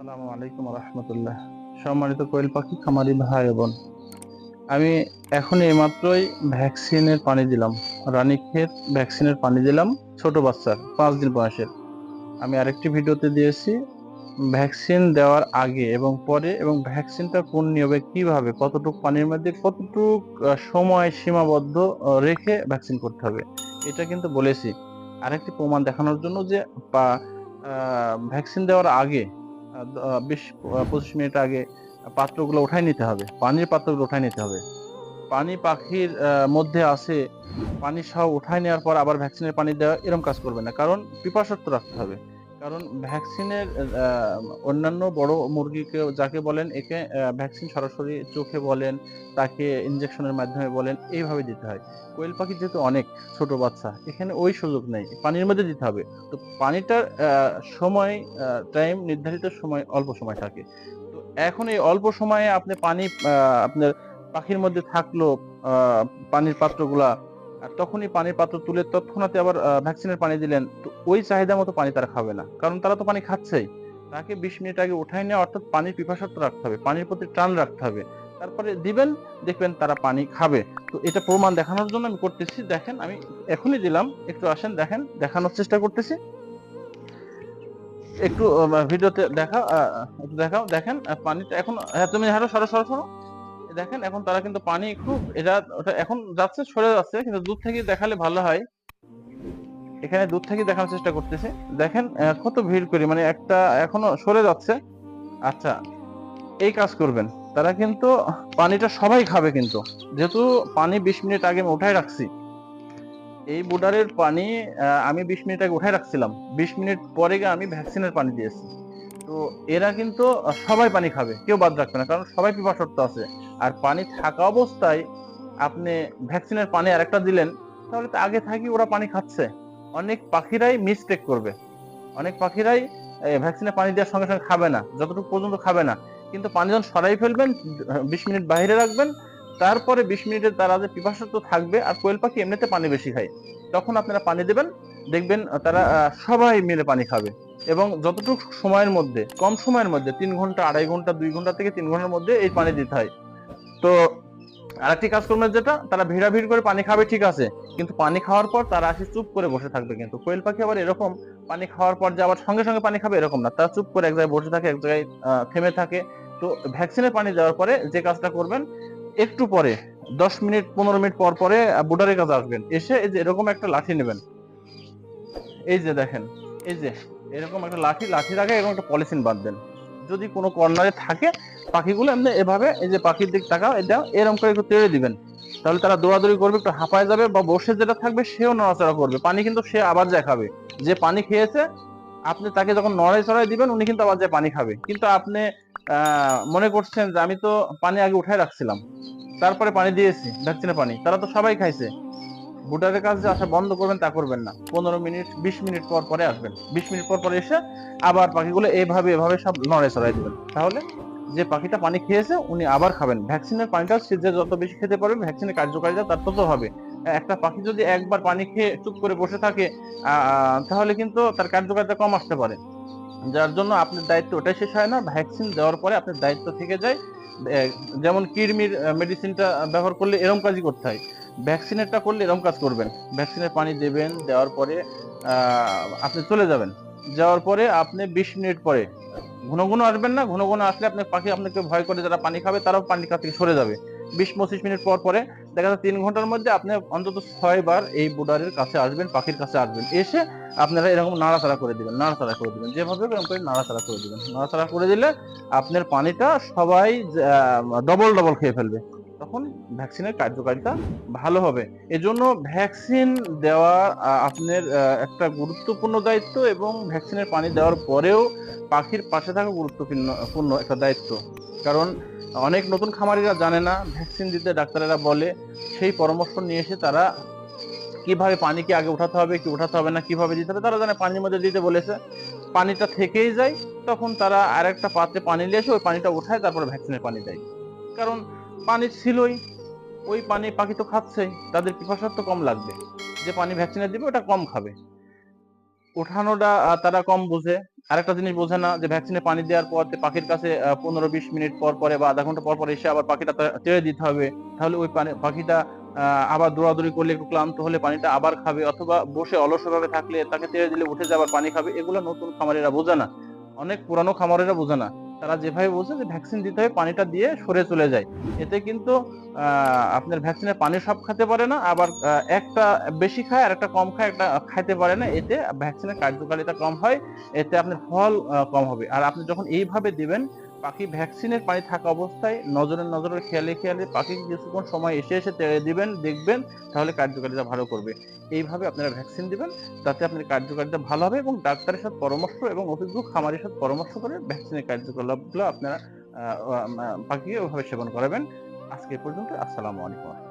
আসসালামু আলাইকুম রহমতুল্লাহ। সম্মানিত কোয়েল পাখি, খামারি ভাই বোন। আমি এখন এইমাত্রই ভ্যাকসিনের পানি দিলাম। রানীক্ষেত ভ্যাকসিনের পানি দিলাম ছোট বাচ্চার, পাঁচ দিন বয়সের। আমি আরেকটি ভিডিওতে দিয়েছি, ভ্যাকসিন দেওয়ার আগে এবং পরে এবং ভ্যাকসিনটা কোন নিয়মে, কীভাবে, কতটুকু পানির মধ্যে, কতটুকু সময় সীমাবদ্ধ রেখে ভ্যাকসিন করতে হবে। এটা কিন্তু বলেছি। আরেকটি প্রমাণ দেখানোর জন্য যে ভ্যাকসিন দেওয়ার আগে বিশ পঁচিশ মিনিট আগে পাত্রগুলো উঠাই নিতে হবে। পানির পাত্রগুলো উঠাই নিতে হবে। পানি পাখির মধ্যে আসে, পানি সব উঠাই নেওয়ার পর আবার ভ্যাকসিনের পানি দেওয়া এরকম কাজ করবে না। কারণ পিপাসত্ব রাখতে হবে। কারণ ভ্যাকসিনের অন্যান্য বড় মুরগিকে যাকে বলেন, একে ভ্যাকসিন সরাসরি চোখে বলেন, তাকে ইনজেকশনের মাধ্যমে বলেন, এইভাবে দিতে হয়। কোয়েল পাখি যেহেতু অনেক ছোট বাচ্চা, এখানে ওই সুযোগ নেই, পানির মধ্যে দিতে হবে। তো পানিটার সময় টাইম নির্ধারিত সময় অল্প সময় থাকে। তো এখন এই অল্প সময়ে আপনি পানি আপনার পাখির মধ্যে থাকল পানির পাত্রগুলা আর তখনই পানির পাত্র তুলে তৎক্ষণাৎ আবার ভ্যাকসিনের পানি দিলেন। তো ওই চাহিদা মতো পানি তারা খাবে না। কারণ তারা তো পানি খাচ্ছেই। তাকে বিশ মিনিট আগে উঠাই নেওয়া অর্থাৎ পানির পিপাসাত্ম রাখতে হবে পানির প্রতি টান রাখতে হবে। তারপরে দিবেন দেখবেন তারা পানি খাবে। তো এটা প্রমাণ দেখানোর জন্য আমি করতেছি। দেখেন আমি এখনই দিলাম। একটু আসেন দেখেন দেখানোর চেষ্টা করতেছি। একটু ভিডিওতে দেখা একটু দেখাও। দেখেন পানিটা এখন হ্যাঁ, তুমি হারো সরো সরো সরো। দেখেন, এখন তারা কিন্তু পানি খুব, এটা, ওটা এখন যাচ্ছে, সরে যাচ্ছে, কিন্তু দূর থেকে দেখালে ভালো হয়। এখানে দূর থেকে দেখানোর চেষ্টা করতেছে। দেখেন কত ভিড় করি মানে একটা এখনও সরে যাচ্ছে। আচ্ছা এই কাজ করবেন। তারা কিন্তু পানিটা সবাই খাবে কিন্তু। যেহেতু পানি বিশ মিনিট আগে আমি উঠাই রাখছি। এই বুডারের পানি আমি বিশ মিনিট আগে উঠাই রাখছিলাম। বিশ মিনিট পরে গিয়ে আমি ভ্যাকসিনের পানি দিয়েছি। তো এরা কিন্তু সবাই পানি খাবে, কেউ বাদ রাখবে না, কারণ সবাই পিপাসত্ব আছে। আর পানি থাকা অবস্থায় আপনি ভ্যাকসিনের পানি আরেকটা দিলেন, তাহলে তো আগে থাকি ওরা পানি খাচ্ছে। অনেক পাখিরাই মিস্টেক করবে। অনেক পাখিরাই ভ্যাকসিনের পানি দেওয়ার সঙ্গে সঙ্গে খাবে না, যতটুকু পর্যন্ত খাবে না। কিন্তু পানি যখন সরাই ফেলবেন, বিশ মিনিট বাইরে রাখবেন, তারপরে বিশ মিনিটে তারা যে পিপাসত্ব থাকবে, আর কোয়েল পাখি এমনিতে পানি বেশি খায়। তখন আপনারা পানি দেবেন, দেখবেন তারা সবাই মিলে পানি খাবে। এবং যতটুকু সময়ের মধ্যে, কম সময়ের মধ্যে, তিন ঘণ্টা, আড়াই ঘণ্টা, দুই ঘণ্টা থেকে তিন ঘণ্টার মধ্যে এই পানি দিতে হয়। তো আরেকটি কাজ করবেন যেটা, তারা ভিড়াভিড় করে পানি খাবে, ঠিক আছে। কিন্তু পানি খাওয়ার পর তারা আসে চুপ করে বসে থাকবে কিন্তু। কোয়েল পাখি আবার এরকম পানি খাওয়ার পর যে আবার সঙ্গে সঙ্গে পানি খাবে, এরকম না। তারা চুপ করে এক জায়গায় বসে থাকে, এক জায়গায় থেমে থাকে। তো ভ্যাকসিনের পানি দেওয়ার পরে যে কাজটা করবেন, একটু পরে, দশ মিনিট, পনেরো মিনিট পর পরে বুডারের কাছে আসবেন। এসে এই যে এরকম একটা লাঠি নেবেন। এই যে দেখেন, এই যে এরকম একটা লাঠি লাঠির আগে এরকম একটা পলিথিন বাঁধবেন যদি কোনো কর্নারে থাকে, পাখিগুলো এমনি এভাবে এই যে পাখির দিক তাকাও, এটা এরকম করে একটু তেড়ে দিবেন। তাহলে তারা দৌড়াদৌড়ি করবে, একটু হাঁপায় যাবে বা বসে যেটা থাকবে, সেও নড়াচড়া করবে। পানি কিন্তু সে আবার যায় খাবে যে পানি খেয়েছে, আপনি তাকে যখন নড়াই চড়াই দিবেন, উনি কিন্তু আবার যায় পানি খাবে। কিন্তু আপনি মনে করছেন যে আমি তো পানি আগে উঠাই রাখছিলাম। তারপরে পানি দিয়েছি, ভ্যাকসিনের পানি। তারা তো সবাই খাইছে। বুটারের কাছে আসা বন্ধ করবেন, তা করবেন না। পনেরো মিনিট, বিশ মিনিট পর পরে আসবেন। বিশ মিনিট পর পরে এসে আবার পাখিগুলো এইভাবে এভাবে সব নড়ে চড়াই দিবেন। তাহলে যে পাখিটা পানি খেয়েছে, উনি আবার খাবেন। ভ্যাকসিনের পানিটা সে যে যত বেশি খেতে পারবে, ভ্যাকসিনের কার্যকারিতা তার তত হবে। একটা পাখি যদি একবার পানি খেয়ে চুপ করে বসে থাকে তাহলে কিন্তু তার কার্যকারিতা কম আসতে পারে। যার জন্য আপনার দায়িত্ব ওটাই শেষ হয় না। ভ্যাকসিন দেওয়ার পরে আপনার দায়িত্ব থেকে যায়। যেমন কৃমির মেডিসিনটা ব্যবহার করলে এরকম কাজই করতে হয়। ভ্যাকসিনেরটা করলে এরকম কাজ করবেন। ভ্যাকসিনের পানি দেবেন, দেওয়ার পরে আপনি চলে যাবেন। যাওয়ার পরে আপনি বিশ মিনিট পরে, ঘন ঘন আসবেন না। ঘন ঘন আসলে আপনার পাখি আপনাকে ভয় করে যারা পানি খাবে, তারাও পানির কাছ থেকে সরে যাবে। বিশ পঁচিশ মিনিট পর পরে দেখা যাচ্ছে তিন ঘণ্টার মধ্যে আপনি অন্তত ছয় বার এই বুডারের কাছে আসবেন, পাখির কাছে আসবেন। এসে আপনারা এরকম নাড়াচাড়া করে দিবেন, নাড়াচাড়া করে দিবেন। যেভাবে এরকম করে নাড়াচাড়া করে দিবেন। নাড়াচাড়া করে দিলে আপনার পানিটা সবাই ডবল ডবল খেয়ে ফেলবে। তখন ভ্যাকসিনের কার্যকারিতা ভালো হবে। এজন্য ভ্যাকসিন দেওয়া আপনার একটা গুরুত্বপূর্ণ দায়িত্ব এবং ভ্যাকসিনের পানি দেওয়ার পরেও পাখির পাশে থাকা গুরুত্বপূর্ণ একটা দায়িত্ব। কারণ অনেক নতুন খামারিরা জানে না, ভ্যাকসিন দিতে ডাক্তারেরা বলে, সেই পরামর্শ নিয়ে এসে তারা কীভাবে পানি কি আগে উঠাতে হবে, কি উঠাতে হবে না, কীভাবে দিতে হবে, তারা জানে পানির মধ্যে দিতে বলেছে। পানিটা থেকেই যায়, তখন তারা আরেকটা পাত্রে পানি নিয়ে এসে ওই পানিটা উঠায়, তারপরে ভ্যাকসিনের পানি দেয়। কারণ পানি ছিলই, ওই পানি পাখি তো খাচ্ছেই, তাদের পিপাসা তো কম লাগবে। যে পানি ভ্যাকসিনে দিবে, ওটা কম খাবে। উঠানোটা তারা কম বোঝে। আরেকটা জিনিস বোঝে না যে ভ্যাকসিনে পানি দেওয়ার পর পাখির কাছে পনেরো বিশ মিনিট পর পরে বা আধা ঘণ্টা পর পর এসে আবার পাখিটা তেড়ে দিতে হবে, তাহলে ওই পানি, পাখিটা আবার দৌড়াদৌড়ি করলে একটু ক্লান্ত হলে পানিটা আবার খাবে অথবা বসে অলসভাবে থাকলে তাকে তেড়ে দিলে উঠে যাবার পানি খাবে, এগুলো নতুন খামারিরা বোঝে না। অনেক পুরানো খামারেরা বোঝে না। তারা যেভাবে বলছে যে ভ্যাকসিন দিতে হবে, পানিটা দিয়ে সরে চলে যায়। এতে কিন্তু আপনার ভ্যাকসিনের পানি সব খেতে পারে না, আবার একটা বেশি খায় আর একটা কম খায়, একটা খাইতে পারে না। এতে ভ্যাকসিনের কার্যকারিতা কম হয়, এতে আপনার ফল কম হবে। আর আপনি যখন এইভাবে দিবেন পাখি ভ্যাকসিনের পায়ে থাকা অবস্থায় নজরে নজরে খেয়ালে খেয়ালে পাখি কিছুক্ষণ সময় এসে এসে তেড়ে দিবেন, দেখবেন, তাহলে কার্যকারিতা ভালো করবে। এইভাবে আপনারা ভ্যাকসিন দিবেন, তাতে আপনার কার্যকারিতা ভালো হবে এবং ডাক্তারের সাথে পরামর্শ এবং অভিজ্ঞ খামারের সাথে পরামর্শ করে ভ্যাকসিনের কার্যকলাপগুলো আপনারা পাখিকে ওইভাবে সেবন করাবেন। আজকে পর্যন্ত, আসসালামু আলাইকুম।